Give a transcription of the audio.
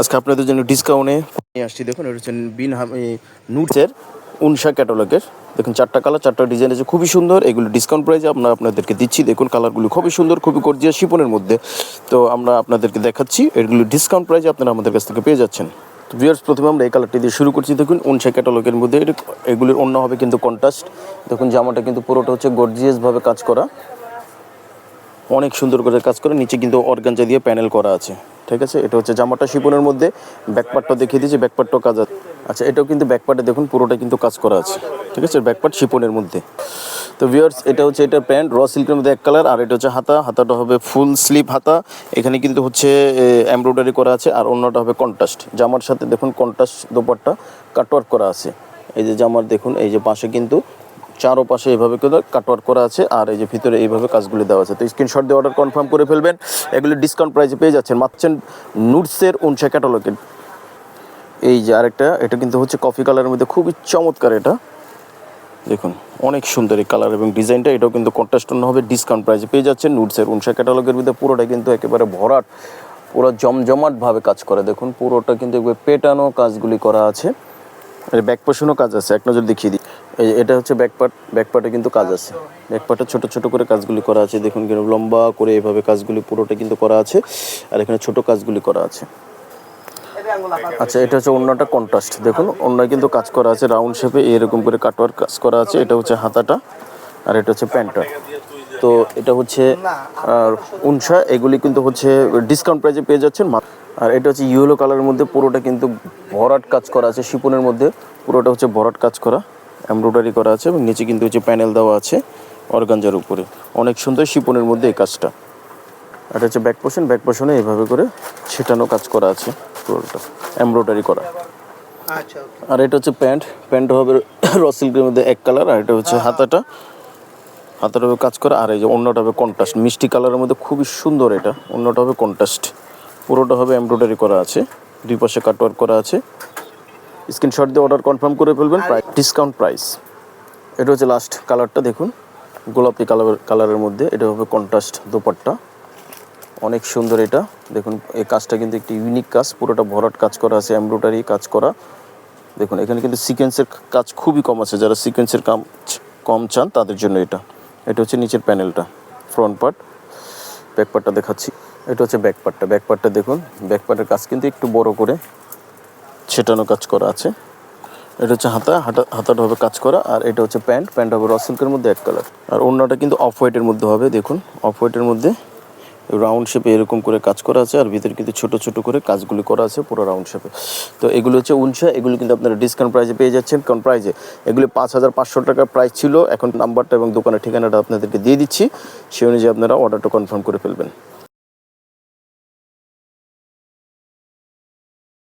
আজকে আপনাদের জন্য ডিসকাউন্টে নিয়ে আসছি, দেখুন, এটা হচ্ছে বিন নুটসের উনসা ক্যাটালগের। দেখুন, চারটা কালার চারটা ডিজাইন আছে খুবই সুন্দর। এগুলো ডিসকাউন্ট প্রাইসে আমরা আপনাদেরকে দিচ্ছি। দেখুন কালারগুলো খুবই সুন্দর, খুবই গর্জিয়াস শিপনের মধ্যে। তো আমরা আপনাদেরকে দেখাচ্ছি, এগুলো ডিসকাউন্ট প্রাইসে আপনারা আমাদের কাছ থেকে পেয়ে যাচ্ছেন। তো ভিউয়ার্স প্রথমে আমরা এই কালারটি দিয়ে শুরু করছি। দেখুন উনসা ক্যাটালগের মধ্যে এগুলির অন্য হবে কিন্তু কন্ট্রাস্ট দেখুন, জামাটা কিন্তু পুরোটা হচ্ছে গর্জিয়াসভাবে কাজ করা। অনেক সুন্দর করে কাজ করে। নিচে কিন্তু অর্গানজা দিয়ে প্যানেল করা আছে। ঠিক আছে? এটা হচ্ছে জামাটা শিপনের মধ্যে। ব্যাকপার্টটা দেখিয়ে দিয়েছি ব্যাকপার্টটাও কাজ আছে। আচ্ছা এটাও কিন্তু ব্যাকপার্টে দেখুন, পুরোটা কিন্তু কাজ করা আছে। ঠিক আছে? ব্যাকপার্ট শিপনের মধ্যে। তো ভিউয়ার্স এটা হচ্ছে এটা প্যান্ট র সিল্কের মধ্যে এক কালার আর এটা হচ্ছে হাতা। হাতাটা হবে ফুল স্লিভ হাতা। এখানে কিন্তু হচ্ছে এমব্রয়ডারি করা আছে, আর অন্যটা হবে কন্ট্রাস্ট জামার সাথে দেখুন কন্ট্রাস্ট দোপাট্টা কাটওয়ার্ক করা আছে। এই যে জামার দেখুন, এই যে পাশে কিন্তু চারো পাশে এইভাবে করে কাটওয়ার্ক করা আছে আর এই যে ভিতরে এইভাবে কাজগুলি দেওয়া আছে। তো স্ক্রিনশট দিয়ে অর্ডার কনফার্ম করে ফেলবেন। এগুলো ডিসকাউন্ট প্রাইসে পেয়ে যাচ্ছেন। মাত্র নুটসের উনসা ক্যাটালগের এই যে আরেকটা, এটা কিন্তু হচ্ছে কফি কালারের মধ্যে খুবই চমৎকার এটা। দেখুন, অনেক সুন্দর এই কালার এবং ডিজাইনটা এটাও কিন্তু কন্ট্রাস্ট হবে। ডিসকাউন্ট প্রাইসে পেয়ে যাচ্ছেন। নুটসের উনসা ক্যাটালগের মধ্যে পুরোটা কিন্তু একেবারে ভরাট। পুরো জমজমাটভাবে কাজ করে। দেখুন, পুরোটা কিন্তু পেটানো কাজগুলি করা আছে। ব্যাক পোর্শনও কাজ আছে। এক নজর দেখিয়ে দিই। এই এটা হচ্ছে ব্যাক পার্ট ব্যাক পার্টে কিন্তু কাজ আছে। ব্যাক পার্টে ছোট ছোট করে কাজগুলি করা আছে। দেখুন কিন্তু লম্বা করে এভাবে কাজগুলি পুরোটা কিন্তু করা আছে। আর এখানে ছোট কাজগুলি করা আছে। আচ্ছা এটা হচ্ছে অন্যটা কন্ট্রাস্ট দেখুন অন্য কিন্তু কাজ করা আছে রাউন্ড শেপে এরকম করে কাটওয়ার কাজ করা আছে। এটা হচ্ছে হাতাটা আর এটা হচ্ছে প্যান্টটা তো এটা হচ্ছে আর উনসা এগুলি কিন্তু হচ্ছে ডিসকাউন্ট প্রাইসে পেয়ে যাচ্ছেন। আর এটা হচ্ছে ইয়েলো কালারের মধ্যে পুরোটা কিন্তু ভরাট কাজ করা আছে শিপনের মধ্যে। পুরোটা হচ্ছে ভরাট কাজ করা। এমব্রয়ডারি করা আছে এবং নিচে কিন্তু হচ্ছে প্যানেল দেওয়া আছে অর্গানজার উপরে। অনেক সুন্দর শিপনের মধ্যে এই কাজটা। এটা হচ্ছে ব্যাক পোর্শন ব্যাক পোর্শনে এইভাবে করে ছিটানো কাজ করা আছে পুরোটা এমব্রয়ডারি করা। আচ্ছা আর এটা হচ্ছে প্যান্ট প্যান্ট হবে র সিল্কের মধ্যে এক কালার আর এটা হচ্ছে হাতাটা। হাতাটা হবে কাজ করা আর এই যে অন্যটা হবে কন্ট্রাস্ট মিষ্টি কালারের মধ্যে খুবই সুন্দর এটা অন্যটা হবে কন্ট্রাস্ট পুরোটা হবে এমব্রয়ডারি করা আছে দুই পাশে কাটওয়ার্ক করা আছে। স্ক্রিনশট দিয়ে অর্ডার কনফার্ম করে ফেলবেন প্রাইস ডিসকাউন্ট প্রাইস এটা হচ্ছে লাস্ট কালারটা দেখুন। গোলাপি কালার কালারের মধ্যে এটা হবে কন্ট্রাস্ট দোপাট্টা। অনেক সুন্দর এটা। দেখুন এই কাজটা কিন্তু একটি ইউনিক কাজ। পুরোটা ভরাট কাজ করা আছে এমব্রয়ডারি কাজ করা। দেখুন এখানে কিন্তু সিকোয়েন্সের কাজ খুবই কম আছে। যারা সিকোয়েন্সের কাম কম চান তাদের জন্য এটা। এটা হচ্ছে নিচের প্যানেলটা ফ্রন্ট পার্ট ব্যাক পার্টটা দেখাচ্ছি। এটা হচ্ছে ব্যাক পার্টটা ব্যাক পার্টটা দেখুন ব্যাক পার্টের কাজ কিন্তু একটু বড় করে। ছেটানো কাজ করা আছে। এটা হচ্ছে হাতা হাতা, হাতাটা হবে কাজ করা, আর এটা হচ্ছে প্যান্ট প্যান্ট হবে রসিল্কের মধ্যে এক কালার আর অন্যটা কিন্তু অফ হোয়াইটের মধ্যে হবে, দেখুন অফ হোয়াইটের মধ্যে রাউন্ড শেপে এরকম করে কাজ করা আছে, আর ভিতরে কিন্তু ছোট ছোট করে কাজগুলি করা আছে পুরো রাউন্ড শেপে তো এগুলো হচ্ছে উনসা এগুলো কিন্তু আপনারা ডিসকাউন্ট প্রাইসে পেয়ে যাচ্ছেন, কারণ প্রাইসে এগুলি পাঁচ হাজার পাঁচশো টাকার প্রাইস ছিল, এখন নাম্বারটা এবং দোকানের ঠিকানাটা আপনাদেরকে দিয়ে দিচ্ছি, সেই অনুযায়ী আপনারা অর্ডারটা কনফার্ম করে ফেলবেন।